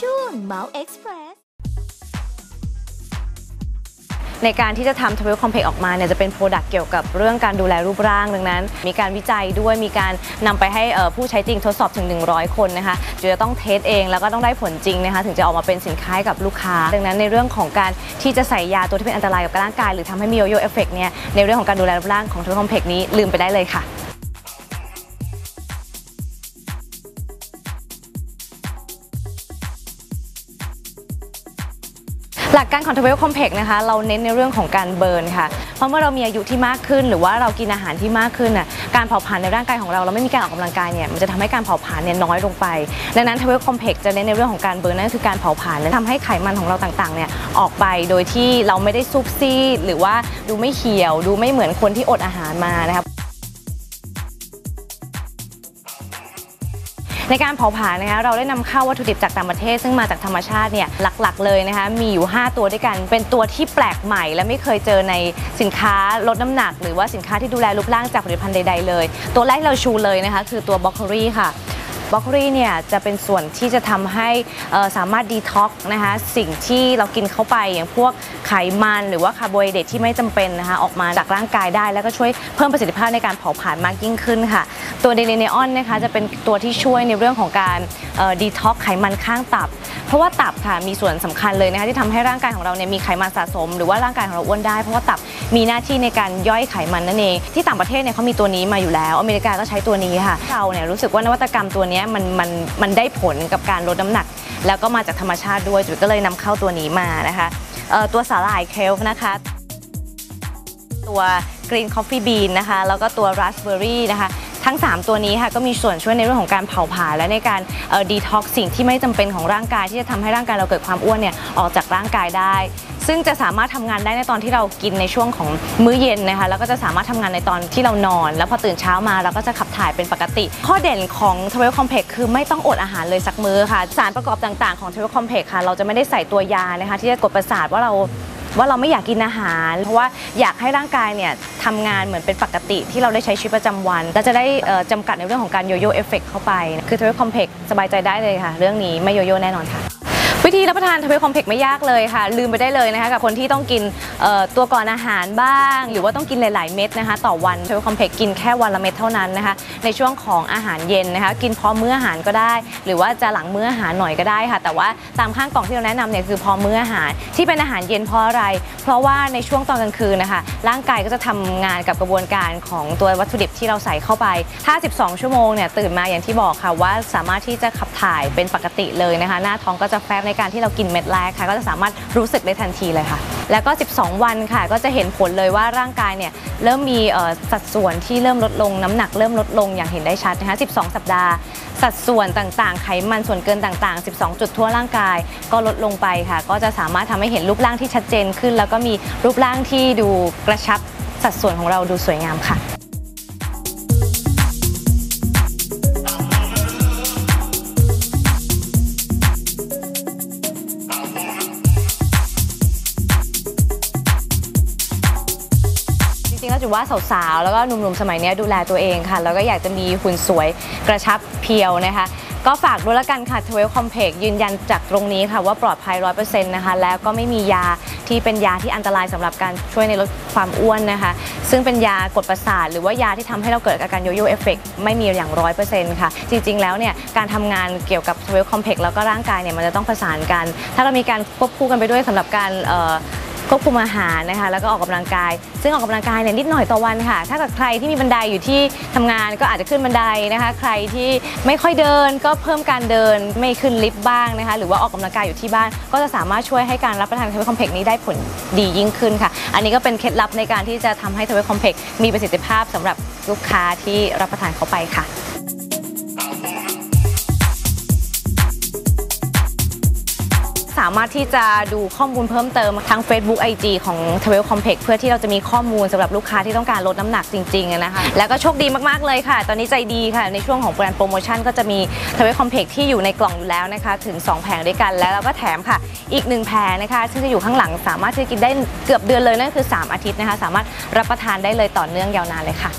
ช่วงเมาส์เอ็กซ์เพรสในการที่จะทำท r เวลคอมเพล็กออกมาเนี่ยจะเป็นโปรดักต์เกี่ยวกับเรื่องการดูแลรูปร่างดังนั้น มีการวิจัยด้วยมีการนำไปให้ผู้ใช้จริงทดสอบถึง 100 คนนะคะจะต้องเทสเองแล้วก็ต้องได้ผลจริงนะคะถึงจะออกมาเป็นสินค้ากับลูกค้า ดังนั้นในเรื่องของการที่จะใส่ยาตัวที่เป็นอันตรายกับร่างกาย หรือทำให้มีโยโย่เอฟเฟกเนี่ยในเรื่องของการดูแลรูปร่างของท r เวลคอมเพล็กนี้ลืมไปได้เลยค่ะ หลักการของ t เวลคอมเพล็กนะคะเราเน้นในเรื่องของการเบิร์นค่ะ เพราะเมื่อเรามีอายุที่มากขึ้น หรือว่าเรากินอาหารที่มากขึ้นน่ะการเผาผลาญในร่างกายของเราเราไม่มีการออกกำลังกายเนี่ยมันจะทำให้การเผาผลาญเนี่ยน้อยลงไป ดังนั้น t เวลคอมเพล็กจะเน้นในเรื่องของการเบิร์นนั่นคือการเผาผลาญและทำให้ไขมันของเราต่างๆเนี่ยออกไปโดยที่เราไม่ได้ซุบซีดหรือว่าดูไม่เหี่ยว ดูไม่เหมือนคนที่อดอาหารมานะคะ ในการเผาผลาญนะคะเราได้นำเข้าวัตถุดิบจากต่างประเทศ ซึ่งมาจากธรรมชาติเนี่ยหลักๆ เลยนะคะมีอยู่ 5 ตัวด้วยกัน เป็นตัวที่แปลกใหม่ และไม่เคยเจอในสินค้าลดน้ำหนัก หรือว่าสินค้าที่ดูแลรูปร่างจากผลิตภัณฑ์ใด ๆ เลย ตัวแรกเราชูเลยนะคะคือตัวบล็อกคุรีค่ะ บล็อกโคลีเนี่ยจะเป็นส่วนที่จะทำให้สามารถดีท็อกนะคะสิ่งที่เรากินเข้าไปอย่างพวกไขมันหรือว่าคาร์โบไฮเดรตที่ไม่จำเป็นนะคะออกมาจากร่างกายได้ แล้วก็ช่วยเพิ่มประสิทธิภาพในการเผาผลาญมากยิ่งขึ้นค่ะ ตัวเดลิเนออนนะคะจะเป็นตัวที่ช่วยในเรื่องของการดีท็อกไขมันข้างตับ เพราะว่าตับค่ะมีส่วนสำคัญเลยนะคะที่ทำให้ร่างกายของเราเนี่ยมีไขมันสะสม หรือว่าร่างกายของเราอ้วนได้ เพราะว่าตับมีหน้าที่ในการย่อยไขมันนั่นเองที่ต่างประเทศเนี่ยเขามีตัวนี้มาอยู่แล้ว อเมริกาก็ใช้ตัวนี้ค่ะเราเนี่ยรู้สึกว่านวัตกรรมตัวเนี้มันมันมันได้ผลกับการลดน้ำหนัก แล้วก็มาจากธรรมชาติด้วยจุดก็เลยนำเข้าตัวนี้มานะคะตัวสาหร่ายเคลฟนะคะ ตัว Green Coffee Bean นะคะแล้วก็ตัว Raspberry นะคะทั้ง 3 ตัวนี้ค่ะก็มีส่วนช่วยในเรื่องของการเผาผลาญและในการดีท็อกสิ่งที่ไม่จำเป็นของร่างกายที่จะทำให้ร่างกายเราเกิดความอ้วนเนี่ยออกจากร่างกายได้ ซึ่งจะสามารถทำงานได้ในตอนที่เรากินในช่วงของมื้อเย็นนะคะแล้วก็จะสามารถทำงานในตอนที่เรานอน แล้วพอตื่นเช้ามาเราก็จะขับถ่ายเป็นปกติ ข้อเด่นของทเวลคอมเพล็กคือไม่ต้องอดอาหารเลยสักมื้อค่ะ สารประกอบต่างๆของทเวลคอมเพล็กค่ะเราจะไม่ได้ใส่ตัวยานะคะที่จะกดประสาทว่าเราว่าเราไม่อยากกินอาหาร เพราะว่าอยากให้ร่างกายเนี่ยทำงานเหมือนเป็นปกติที่เราได้ใช้ชีวิตประจำวัน และจะได้เอ่อจำกัดในเรื่องของการโยโย่เอฟเฟกเข้าไป คือทเวลคอมเพล็กสบายใจได้เลยค่ะ เรื่องนี้ไม่โยโย่แน่นอนค่ะ วิธีรับประทานทเวลคอมเพล็กไม่ยากเลยค่ะ ลืมไปได้เลยนะคะกับคนที่ต้องกินตัวก่อนอาหารบ้าง หรือว่าต้องกินหลาย ๆ เม็ดนะคะ ต่อวันทเวลคอมเพล็กกินแค่วันละเม็ดเท่านั้นนะคะ ในช่วงของอาหารเย็นนะคะ กินพร้อมมื้ออาหารก็ได้ หรือว่าจะหลังมื้ออาหารหน่อยก็ได้ค่ะ แต่ว่าตามข้างกล่องที่เราแนะนำเนี่ยคือพร้อมมื้ออาหาร ที่เป็นอาหารเย็นเพราะอะไร เพราะว่าในช่วงตอนกลางคืนนะคะร่างกายก็จะทำงานกับกระบวนการของตัววัตถุดิบที่เราใส่เข้าไปถ้า 12 ชั่วโมงเนี่ยตื่นมาอย่างที่บอกค่ะว่าสามารถที่จะขับถ่ายเป็นปกติเลยนะคะ หน้าท้องก็จะแฟบในการที่เรากินเม็ดแรกค่ะ ก็จะสามารถรู้สึกได้ทันทีเลยค่ะ แล้วก็ 12 วันค่ะ ก็จะเห็นผลเลยว่าร่างกายเนี่ยเริ่มมีสัดส่วนที่เริ่มลดลงน้ำหนักเริ่มลดลงอย่างเห็นได้ชัดนะคะ 12 สัปดาห์ สัดส่วนต่างๆ ไขมันส่วนเกินต่างๆ 12 จุดทั่วร่างกาย ก็ลดลงไปค่ะ ก็จะสามารถทำให้เห็นรูปร่างที่ชัดเจนขึ้น แล้วก็มีรูปร่างที่ดูกระชับสัดส่วนของเราดูสวยงามค่ะ จริงๆแล้วจุว่าสาวๆ แล้วก็หนุ่มๆ สมัยนี้ดูแลตัวเองค่ะ แล้วก็อยากจะมีหุ่นสวยกระชับเพียวนะคะ ก็ฝากด้วยละกันค่ะ 12 Complex ยืนยันจากตรงนี้ค่ะ ว่าปลอดภัย 100%นะคะ แล้วก็ไม่มียาที่เป็นยาที่อันตรายสำหรับการช่วยในลดความอ้วนนะคะ ซึ่งเป็นยากดประสาท หรือว่ายาที่ทำให้เราเกิดอาการโยโย่เอฟเฟกไม่มีอย่าง 100%ค่ะ จริงๆ แล้วเนี่ยการทำงานเกี่ยวกับ 12 Complex แล้วก็ร่างกายเนี่ยมันจะต้องประสานกัน ถ้าเรามีการควบคู่กันไปด้วยสำหรับการ ควบคุมอาหารนะคะ แล้วก็ออกกำลังกาย ซึ่งออกกำลังกายเนี่ยนิดหน่อยต่อวันค่ะ ถ้าเกิดใครที่มีบันไดอยู่ที่ทำงานก็อาจจะขึ้นบันไดนะคะ ใครที่ไม่ค่อยเดินก็เพิ่มการเดินไม่ขึ้นลิฟต์บ้างนะคะ หรือว่าออกกำลังกายอยู่ที่บ้าน ก็จะสามารถช่วยให้การรับประทานเทเวคอมเพล็กนี้ได้ผลดียิ่งขึ้นค่ะ อันนี้ก็เป็นเคล็ดลับในการที่จะทำให้เทเวคอมเพล็กมีประสิทธิภาพสำหรับลูกค้าที่รับประทานเข้าไปค่ะามารถที่จะดูข้อมูลเพิ่มเติมทั้ง Facebook IG ของ t w e l Complex เพื่อที่เราจะมีข้อมูลสำหรับลูกค้าที่ต้องการลดน้ำหนักจริงๆอะนะคะแล้วก็โชคดีมากๆเลยค่ะ ตอนนี้ใจดีค่ะ ในช่วงของแบรนด์โปรโมชั่นก็จะมี t w e l Complex ที่อยู่ในกล่องอยู่แล้วนะคะถึง 2 แผงด้วยกันแล้วเราก็แถมค่ะอีก 1 แผงนะคะซึ่งจะอยู่ข้างหลังสามารถที่จะกินได้เกือบเดือนเลยนั่นคือ 3 อาทิตย์นะคะ สามารถรับประทานได้เลยต่อเนื่องยาวนานเลยค่ะ